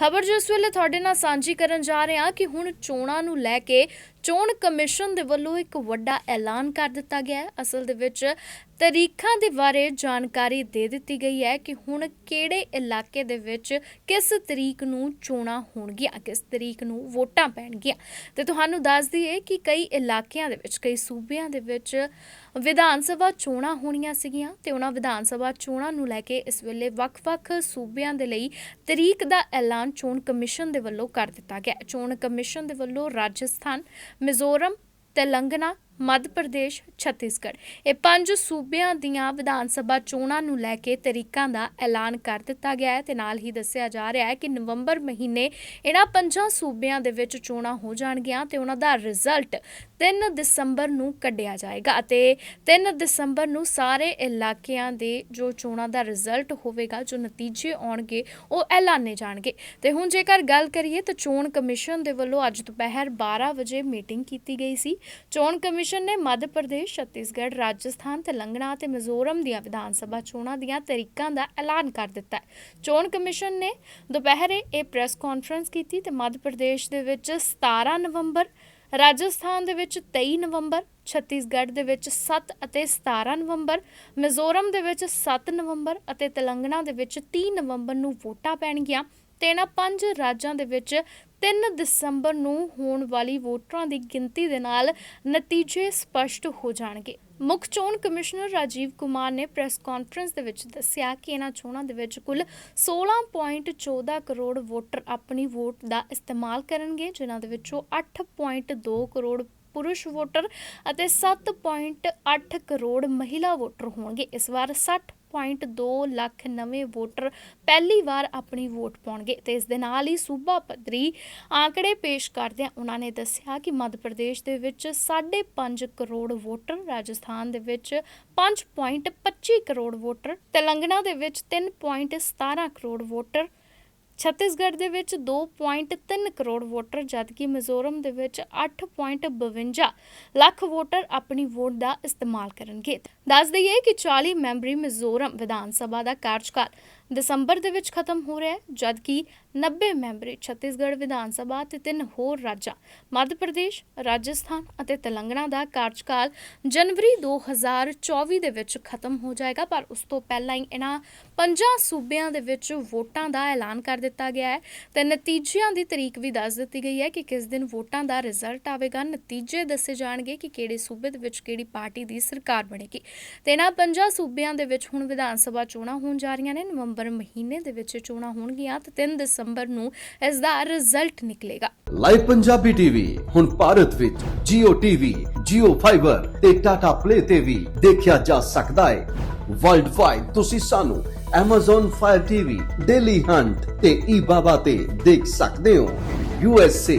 ਖਬਰ ਜੋ ਇਸ ਵੇਲੇ ਤੁਹਾਡੇ ਨਾਲ ਸਾਂਝੀ ਕਰਨ ਜਾ ਰਹੇ ਹਾਂ ਕਿ ਹੁਣ ਚੋਣਾਂ ਨੂੰ ਲੈ ਕੇ ਚੋਣ ਕਮਿਸ਼ਨ ਦੇ ਵੱਲੋਂ ਇੱਕ ਵੱਡਾ ਐਲਾਨ ਕਰ ਦਿੱਤਾ ਗਿਆ ਹੈ। ਅਸਲ ਦੇ ਵਿੱਚ ਤਰੀਕਾਂ ਦੇ ਬਾਰੇ ਜਾਣਕਾਰੀ ਦੇ ਦਿੱਤੀ ਗਈ ਹੈ ਕਿ ਹੁਣ ਕਿਹੜੇ ਇਲਾਕੇ ਦੇ ਵਿੱਚ ਕਿਸ ਤਰੀਕ ਨੂੰ ਚੋਣਾਂ ਹੋਣਗੀਆਂ, ਕਿਸ ਤਰੀਕ ਨੂੰ ਵੋਟਾਂ ਪੈਣਗੀਆਂ। ਤੇ ਤੁਹਾਨੂੰ ਦੱਸ ਦਈਏ ਕਿ ਕਈ ਇਲਾਕਿਆਂ ਦੇ ਵਿੱਚ, ਕਈ ਸੂਬਿਆਂ ਦੇ ਵਿੱਚ ਵਿਧਾਨ ਸਭਾ ਚੋਣਾਂ ਹੋਣੀਆਂ ਸੀਗੀਆਂ ਤੇ ਉਹਨਾਂ ਵਿਧਾਨ ਸਭਾ ਚੋਣਾਂ ਨੂੰ ਲੈ ਕੇ ਇਸ ਵੇਲੇ ਵੱਖ-ਵੱਖ ਸੂਬਿਆਂ ਦੇ ਲਈ ਤਰੀਕ ਦਾ ਐਲਾਨ ਚੋਣ ਕਮਿਸ਼ਨ ਦੇ ਵੱਲੋਂ ਕਰ ਦਿੱਤਾ ਗਿਆ ਚੋਣ ਕਮਿਸ਼ਨ ਦੇ ਵੱਲੋਂ ਰਾਜਸਥਾਨ ਮਿਜ਼ੋਰਮ ਤੇਲੰਗਨਾ ਮੱਧ ਪ੍ਰਦੇਸ਼, ਛੱਤੀਸਗੜ੍ਹ। ਇਹ ਪੰਜ ਸੂਬਿਆਂ ਦੀਆਂ ਵਿਧਾਨ ਸਭਾ ਚੋਣਾਂ ਨੂੰ ਲੈ ਕੇ ਤਰੀਕਾਂ ਦਾ ਐਲਾਨ ਕਰ ਦਿੱਤਾ ਗਿਆ ਹੈ ਤੇ ਨਾਲ ਹੀ ਦੱਸਿਆ ਜਾ ਰਿਹਾ ਹੈ ਕਿ ਨਵੰਬਰ ਮਹੀਨੇ ਇਹਨਾਂ ਪੰਜਾਂ ਸੂਬਿਆਂ ਦੇ ਵਿੱਚ ਚੋਣਾਂ ਹੋ ਜਾਣਗੀਆਂ ਤੇ ਉਹਨਾਂ ਦਾ ਰਿਜ਼ਲਟ 3 ਦਸੰਬਰ ਨੂੰ ਕੱਢਿਆ ਜਾਏਗਾ ਅਤੇ 3 ਦਸੰਬਰ ਨੂੰ ਸਾਰੇ ਇਲਾਕਿਆਂ ਦੇ ਜੋ ਚੋਣਾਂ ਦਾ ਰਿਜ਼ਲਟ ਹੋਵੇਗਾ, ਜੋ ਨਤੀਜੇ ਆਉਣਗੇ, ਉਹ ਐਲਾਨੇ ਜਾਣਗੇ। ਤੇ ਹੁਣ ਜੇਕਰ ਗੱਲ ਕਰੀਏ ਤਾਂ ਚੋਣ ਕਮਿਸ਼ਨ ਦੇ ਵੱਲੋਂ ਅੱਜ ਦੁਪਹਿਰ 12 ਵਜੇ ਮੀਟਿੰਗ ਕੀਤੀ ਗਈ ਸੀ। ਚੋਣ ਕਮਿਸ਼ਨ ਨੇ ਮੱਧ ਪ੍ਰਦੇਸ਼, ਛੱਤੀਸਗੜ੍ਹ, ਰਾਜਸਥਾਨ, ਤੇਲੰਗਨਾ ਤੇ ਮਿਜ਼ੋਰਮ ਦੀਆਂ ਵਿਧਾਨ ਸਭਾ ਚੋਣਾਂ ਦੀਆਂ ਤਰੀਕਾਂ ਦਾ ਐਲਾਨ ਕਰ ਦਿੱਤਾ ਹੈ। ਚੋਣ ਕਮਿਸ਼ਨ ਨੇ ਦੁਪਹਿਰੇ ਇਹ ਪ੍ਰੈਸ ਕਾਨਫਰੰਸ ਕੀਤੀ ਤੇ ਮੱਧ ਪ੍ਰਦੇਸ਼ ਦੇ ਵਿੱਚ 17 ਨਵੰਬਰ, ਰਾਜਸਥਾਨ ਦੇ ਵਿੱਚ 23 ਨਵੰਬਰ, ਛੱਤੀਸਗੜ੍ਹ ਦੇ ਵਿੱਚ 7 ਅਤੇ 17 ਨਵੰਬਰ, ਮਿਜ਼ੋਰਮ ਦੇ ਵਿੱਚ 7 ਨਵੰਬਰ ਅਤੇ ਤੇਲੰਗਨਾ ਦੇ ਵਿੱਚ 30 ਨਵੰਬਰ ਨੂੰ ਵੋਟਾਂ ਪੈਣਗੀਆਂ। ਤੇ ਇਹਨਾਂ ਪੰਜ ਰਾਜਾਂ ਦੇ ਵਿੱਚ 3 ਦਸੰਬਰ ਨੂੰ ਹੋਣ ਵਾਲੀ ਵੋਟਰਾਂ ਦੀ ਗਿਣਤੀ ਦੇ ਨਾਲ ਨਤੀਜੇ ਸਪਸ਼ਟ ਹੋ ਜਾਣਗੇ। ਮੁੱਖ ਚੋਣ ਕਮਿਸ਼ਨਰ ਰਾਜੀਵ ਕੁਮਾਰ ਨੇ ਪ੍ਰੈਸ ਕਾਨਫਰੰਸ ਦੇ ਵਿੱਚ ਦੱਸਿਆ ਕਿ ਇਹਨਾਂ ਚੋਣਾਂ ਦੇ ਵਿੱਚ ਕੁੱਲ 16.14 ਕਰੋੜ ਵੋਟਰ ਆਪਣੀ ਵੋਟ ਦਾ ਇਸਤੇਮਾਲ ਕਰਨਗੇ, ਜਿਨ੍ਹਾਂ ਦੇ ਵਿੱਚੋਂ 8.2 ਕਰੋੜ ਪੁਰਸ਼ ਵੋਟਰ ਅਤੇ 7.8 ਕਰੋੜ ਮਹਿਲਾ ਵੋਟਰ ਹੋਣਗੇ। ਇਸ ਵਾਰ 60.2 ਲੱਖ ਨਵੇਂ ਵੋਟਰ ਪਹਿਲੀ ਵਾਰ ਆਪਣੀ ਵੋਟ ਪਾਉਣਗੇ ਤੇ ਇਸ ਦੇ ਨਾਲ ਹੀ ਸੂਬਾ ਪੱਧਰੀ ਆંકੜੇ ਪੇਸ਼ ਕਰਦਿਆਂ ਉਹਨਾਂ ਨੇ ਦੱਸਿਆ ਕਿ ਮੱਧ ਪ੍ਰਦੇਸ਼ ਦੇ ਵਿੱਚ 5.5 ਕਰੋੜ ਵੋਟਰ, ਰਾਜਸਥਾਨ ਦੇ ਵਿੱਚ 5.25 ਕਰੋੜ ਵੋਟਰ, ਤੇਲੰਗਾਨਾ ਦੇ ਵਿੱਚ 3.17 ਕਰੋੜ ਵੋਟਰ, ਛੱਤੀਸਗੜ੍ਹ ਦੇ ਵਿੱਚ 2.3 ਕਰੋੜ ਵੋਟਰ, ਜਦਕਿ ਮਿਜ਼ੋਰਮ ਦੇ ਵਿੱਚ 8.52 ਲੱਖ ਵੋਟਰ ਆਪਣੀ ਵੋਟ ਦਾ ਇਸਤੇਮਾਲ ਕਰਨਗੇ। ਦੱਸ ਦਈਏ ਕਿ 40 ਮੈਂਬਰੀ ਮਿਜ਼ੋਰਮ ਵਿਧਾਨ ਸਭਾ ਦਾ ਕਾਰਜਕਾਲ ਦਸੰਬਰ ਦੇ ਵਿੱਚ ਖਤਮ ਹੋ ਰਿਹਾ ਹੈ, ਜਦਕਿ 90 ਮੈਂਬਰੀ ਛੱਤੀਸਗੜ੍ਹ ਵਿਧਾਨ ਸਭਾ ਤੇ ਤਿੰਨ ਹੋਰ ਰਾਜਾਂ, ਮੱਧ ਪ੍ਰਦੇਸ਼, ਰਾਜਸਥਾਨ ਅਤੇ ਤੇਲੰਗਾਨਾ ਦਾ ਕਾਰਜਕਾਲ ਜਨਵਰੀ 2024 ਦੇ ਵਿੱਚ ਖਤਮ ਹੋ ਜਾਏਗਾ, ਪਰ ਉਸ ਤੋਂ ਪਹਿਲਾਂ ਹੀ ਇਹਨਾਂ ਪੰਜਾਂ ਸੂਬਿਆਂ ਦੇ ਵਿੱਚ ਵੋਟਾਂ ਦਾ ਐਲਾਨ ਕਰ ਦਿੱਤਾ ਗਿਆ ਹੈ। ਤੇ ਨਤੀਜਿਆਂ ਦੀ ਤਰੀਕ ਵੀ ਦੱਸ ਦਿੱਤੀ ਗਈ ਹੈ ਕਿ ਕਿਸ ਦਿਨ ਵੋਟਾਂ ਦਾ ਰਿਜ਼ਲਟ ਆਵੇਗਾ, ਨਤੀਜੇ ਦੱਸੇ ਜਾਣਗੇ ਕਿ ਕਿਹੜੇ ਸੂਬੇ ਦੇ ਵਿੱਚ ਕਿਹੜੀ ਪਾਰਟੀ ਦੀ ਸਰਕਾਰ ਬਣੇਗੀ। ਤੇ ਇਹਨਾਂ ਪੰਜਾਂ ਸੂਬਿਆਂ ਦੇ ਵਿੱਚ ਹੁਣ ਵਿਧਾਨ ਸਭਾ ਚੋਣਾਂ ਹੋਣ ਜਾ ਰਹੀਆਂ ਨੇ ਨਵੰਬਰ ਮਹੀਨੇ ਦੇ ਵਿੱਚ ਚੋਣਾਂ ਹੋਣਗੀਆਂ ਤੇ 3 ਦਸੰਬਰ ਨੂੰ ਇਸ ਦਾ ਰਿਜ਼ਲਟ ਨਿਕਲੇਗਾ। ਲਾਈਵ ਪੰਜਾਬੀ ਟੀਵੀ ਹੁਣ ਭਾਰਤ ਵਿੱਚ Jio TV, Jio Fiber ਤੇ Tata Play ਤੇ ਵੀ ਦੇਖਿਆ ਜਾ ਸਕਦਾ ਹੈ। ਵਰਲਡ ਵਾਈਡ ਤੁਸੀਂ ਸਾਨੂੰ Amazon Fire TV, Daily Hunt ਤੇ eBaba ਤੇ ਦੇਖ ਸਕਦੇ ਹੋ। USA,